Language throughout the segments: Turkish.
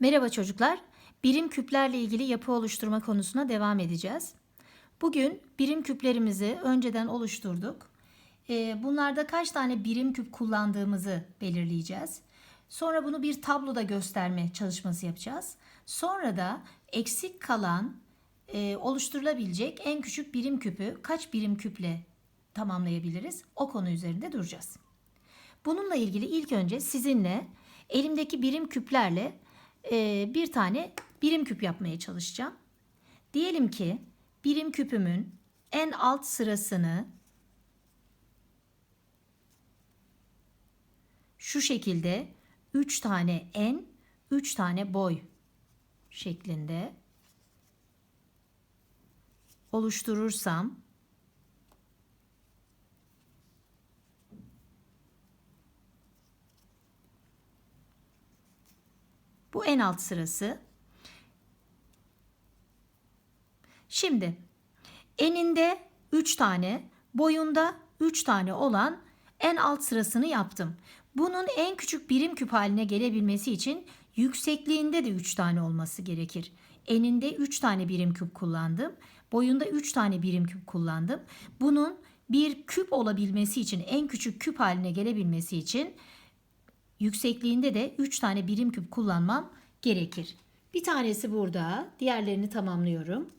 Merhaba çocuklar. Birim küplerle ilgili yapı oluşturma konusuna devam edeceğiz. Bugün birim küplerimizi önceden oluşturduk. Ee, Bunlarda kaç tane birim küp kullandığımızı belirleyeceğiz. Sonra bunu bir tabloda gösterme çalışması yapacağız. Sonra da eksik kalan e, oluşturulabilecek en küçük birim küpü kaç birim küple tamamlayabiliriz? O konu üzerinde duracağız. Bununla ilgili ilk önce sizinle elimdeki birim küplerle bir tane birim küp yapmaya çalışacağım. Diyelim ki birim küpümün en alt sırasını şu şekilde 3 tane en, 3 tane boy şeklinde oluşturursam Bu en alt sırası. Şimdi eninde 3 tane, boyunda 3 tane olan en alt sırasını yaptım. Bunun en küçük birim küp haline gelebilmesi için yüksekliğinde de 3 tane olması gerekir. Eninde 3 tane birim küp kullandım. Boyunda 3 tane birim küp kullandım. Bunun bir küp olabilmesi için, en küçük küp haline gelebilmesi için yüksekliğinde de 3 tane birim küp kullanmam gerekir. Bir tanesi burada, diğerlerini tamamlıyorum.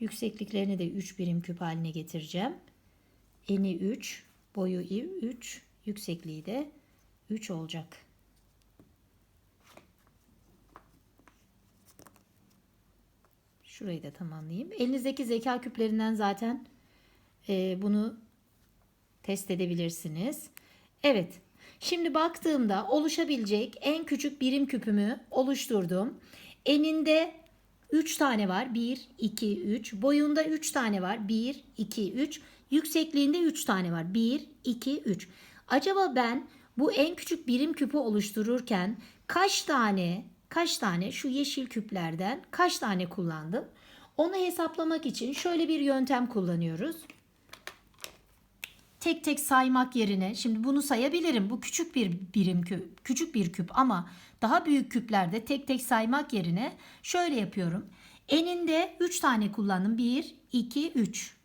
Yüksekliklerini de 3 birim küp haline getireceğim. Eni 3, boyu 3, yüksekliği de 3 olacak. Şurayı da tamamlayayım. Elinizdeki zeka küplerinden zaten e, bunu test edebilirsiniz. Evet. Şimdi baktığımda oluşabilecek en küçük birim küpümü oluşturdum. Eninde 3 tane var. 1, 2, 3. Boyunda 3 tane var. 1, 2, 3. Yüksekliğinde 3 tane var. 1, 2, 3. Acaba ben bu en küçük birim küpü oluştururken kaç tane kaç tane şu yeşil küplerden kaç tane kullandım? Onu hesaplamak için şöyle bir yöntem kullanıyoruz. Tek tek saymak yerine şimdi bunu sayabilirim. Bu küçük bir birim küp, küçük bir küp ama daha büyük küplerde tek tek saymak yerine şöyle yapıyorum. Eninde 3 tane kullandım. 1, 2, 3.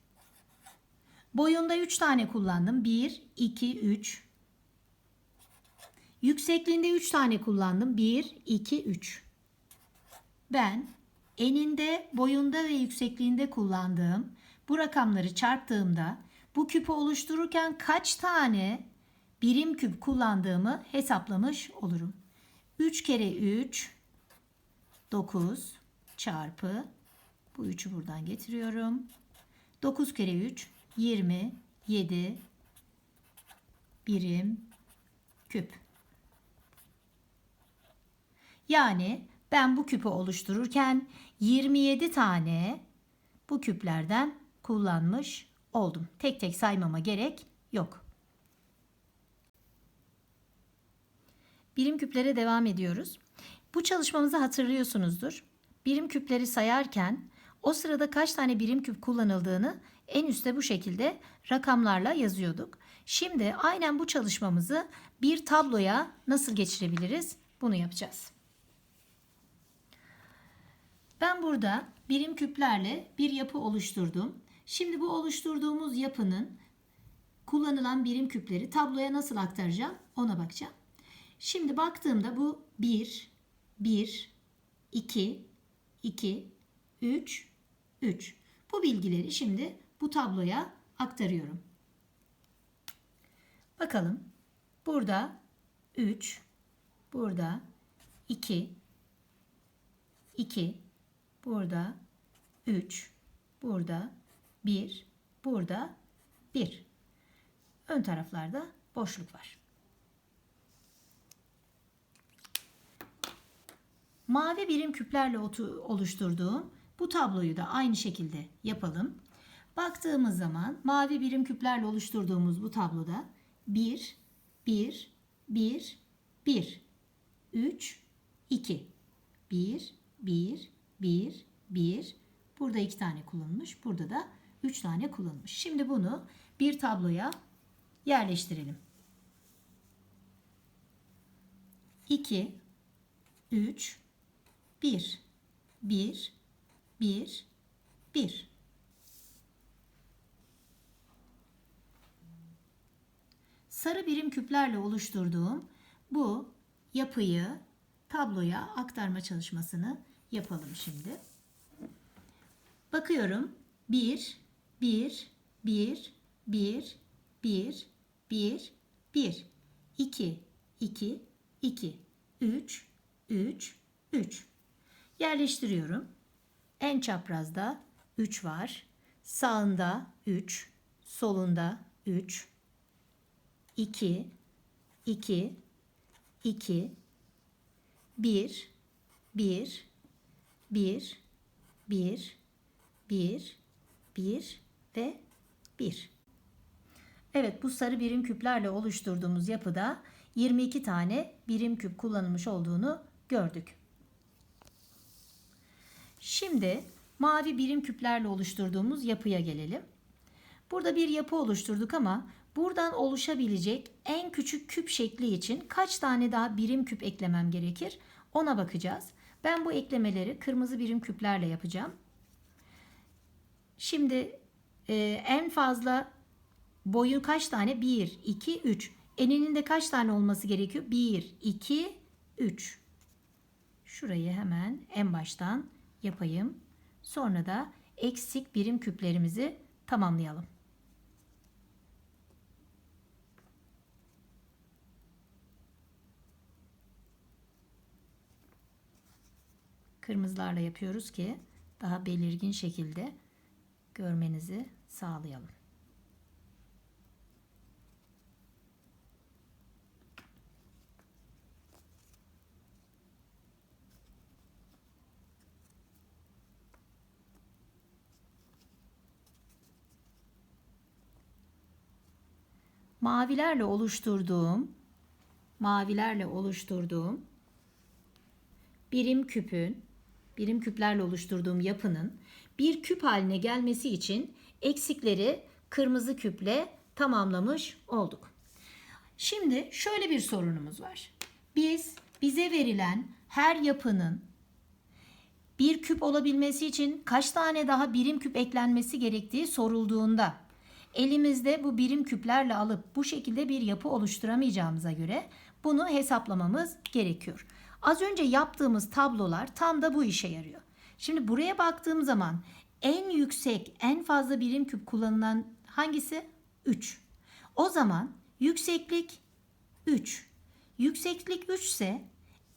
Boyunda 3 tane kullandım. 1, 2, 3. Yüksekliğinde 3 tane kullandım. 1, 2, 3. Ben eninde, boyunda ve yüksekliğinde kullandığım bu rakamları çarptığımda bu küpü oluştururken kaç tane birim küp kullandığımı hesaplamış olurum. 3 kere 3 9 çarpı bu 3'ü buradan getiriyorum. 9 kere 3 27 birim küp. Yani ben bu küpü oluştururken 27 tane bu küplerden kullanmış oldum. Tek tek saymama gerek yok. Birim küplere devam ediyoruz. Bu çalışmamızı hatırlıyorsunuzdur. Birim küpleri sayarken o sırada kaç tane birim küp kullanıldığını en üstte bu şekilde rakamlarla yazıyorduk. Şimdi aynen bu çalışmamızı bir tabloya nasıl geçirebiliriz? Bunu yapacağız. Ben burada birim küplerle bir yapı oluşturdum. Şimdi bu oluşturduğumuz yapının kullanılan birim küpleri tabloya nasıl aktaracağım ona bakacağım. Şimdi baktığımda bu 1, 1, 2, 2, 3, 3. Bu bilgileri şimdi bu tabloya aktarıyorum. Bakalım. Burada 3, burada 2, 2, burada 3, burada 1, burada 1. Ön taraflarda boşluk var. Mavi birim küplerle oluşturduğum bu tabloyu da aynı şekilde yapalım. Baktığımız zaman mavi birim küplerle oluşturduğumuz bu tabloda 1, 1, 1, 1, 3, 2, 1, 1, 1, 1. Burada iki tane kullanılmış. Burada da üç tane kullanılmış. Şimdi bunu bir tabloya yerleştirelim. 2, 3, 1, 1, 1, 1. Sarı birim küplerle oluşturduğum bu yapıyı tabloya aktarma çalışmasını yapalım şimdi. Bakıyorum. 1, 1, 1, 1, 1, 1, 1, 2, 2, 2, 3, 3, 3. Yerleştiriyorum. En çaprazda 3 var. Sağında 3, solunda 3, 2, 2, 2, 1, 1, 1, 1, 1, 1 ve 1. Evet bu sarı birim küplerle oluşturduğumuz yapıda 22 tane birim küp kullanılmış olduğunu gördük. Şimdi mavi birim küplerle oluşturduğumuz yapıya gelelim. Burada bir yapı oluşturduk ama buradan oluşabilecek en küçük küp şekli için kaç tane daha birim küp eklemem gerekir? Ona bakacağız. Ben bu eklemeleri kırmızı birim küplerle yapacağım. Şimdi e, en fazla boyu kaç tane? 1, 2, 3. Eninin de kaç tane olması gerekiyor? 1, 2, 3. Şurayı hemen en baştan yapayım. Sonra da eksik birim küplerimizi tamamlayalım. Kırmızılarla yapıyoruz ki daha belirgin şekilde görmenizi sağlayalım. Mavilerle oluşturduğum mavilerle oluşturduğum birim küpün birim küplerle oluşturduğum yapının bir küp haline gelmesi için eksikleri kırmızı küple tamamlamış olduk. Şimdi şöyle bir sorunumuz var. Biz bize verilen her yapının bir küp olabilmesi için kaç tane daha birim küp eklenmesi gerektiği sorulduğunda elimizde bu birim küplerle alıp bu şekilde bir yapı oluşturamayacağımıza göre bunu hesaplamamız gerekiyor. Az önce yaptığımız tablolar tam da bu işe yarıyor. Şimdi buraya baktığım zaman en yüksek, en fazla birim küp kullanılan hangisi? 3. O zaman yükseklik 3. Yükseklik 3 ise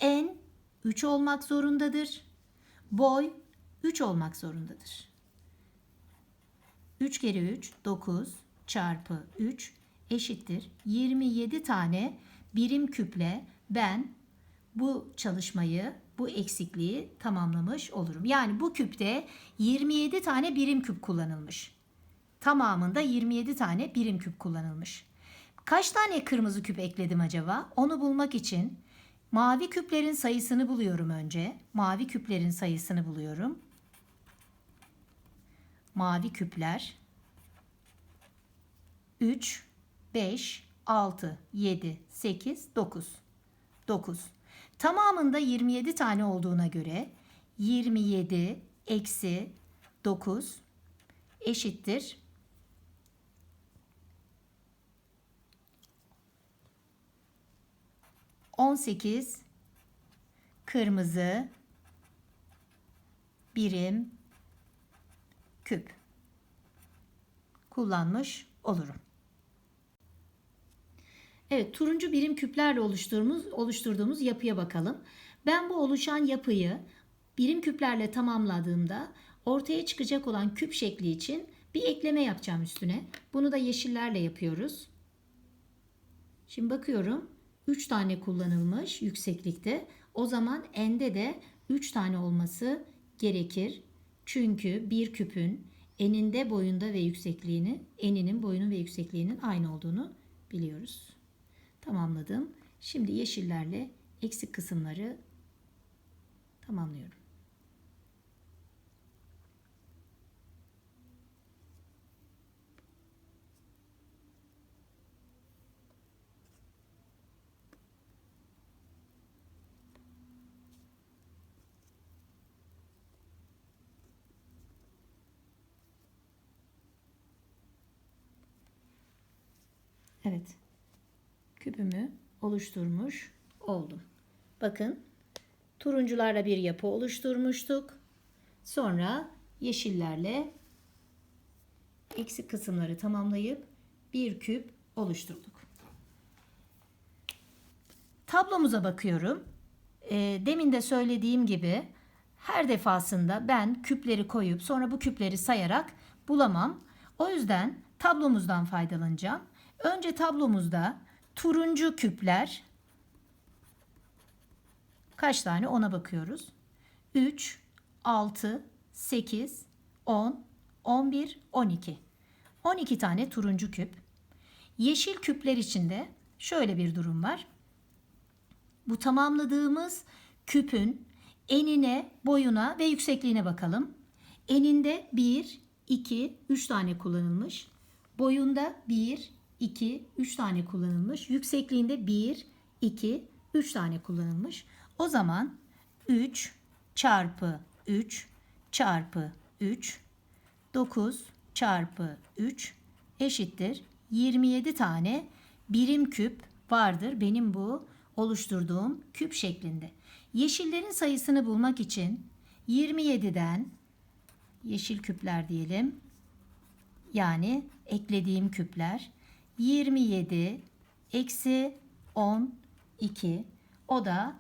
en 3 olmak zorundadır. Boy 3 olmak zorundadır. 3 kere 3 9 çarpı 3 eşittir 27 tane birim küple ben bu çalışmayı, bu eksikliği tamamlamış olurum. Yani bu küpte 27 tane birim küp kullanılmış. Tamamında 27 tane birim küp kullanılmış. Kaç tane kırmızı küp ekledim acaba? Onu bulmak için mavi küplerin sayısını buluyorum önce. Mavi küplerin sayısını buluyorum. Mavi küpler 3, 5, 6, 7, 8, 9. 9. Tamamında 27 tane olduğuna göre 27 eksi 9 eşittir. On sekiz kırmızı birim küp kullanmış olurum. Evet, turuncu birim küplerle oluşturduğumuz, oluşturduğumuz yapıya bakalım. Ben bu oluşan yapıyı birim küplerle tamamladığımda ortaya çıkacak olan küp şekli için bir ekleme yapacağım üstüne. Bunu da yeşillerle yapıyoruz. Şimdi bakıyorum 3 tane kullanılmış yükseklikte. O zaman n'de de 3 tane olması gerekir. Çünkü bir küpün eninde boyunda ve yüksekliğini, eninin boyunun ve yüksekliğinin aynı olduğunu biliyoruz. Tamamladım. Şimdi yeşillerle eksik kısımları tamamlıyorum. Evet. Küpümü oluşturmuş oldum. Bakın turuncularla bir yapı oluşturmuştuk. Sonra yeşillerle eksik kısımları tamamlayıp bir küp oluşturduk. Tablomuza bakıyorum. E, demin de söylediğim gibi her defasında ben küpleri koyup sonra bu küpleri sayarak bulamam. O yüzden tablomuzdan faydalanacağım. Önce tablomuzda turuncu küpler kaç tane ona bakıyoruz. 3, 6, 8, 10, 11, 12. 12 tane turuncu küp. Yeşil küpler içinde şöyle bir durum var. Bu tamamladığımız küpün enine, boyuna ve yüksekliğine bakalım. Eninde 1, 2, 3 tane kullanılmış. Boyunda 1, 2, 3 tane kullanılmış. Yüksekliğinde 1, 2, 3 tane kullanılmış. O zaman 3 çarpı 3 çarpı 3 9 çarpı 3 eşittir 27 tane birim küp vardır benim bu oluşturduğum küp şeklinde. Yeşillerin sayısını bulmak için 27'den yeşil küpler diyelim. Yani eklediğim küpler 27 eksi 12 o da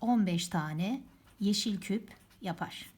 15 tane yeşil küp yapar.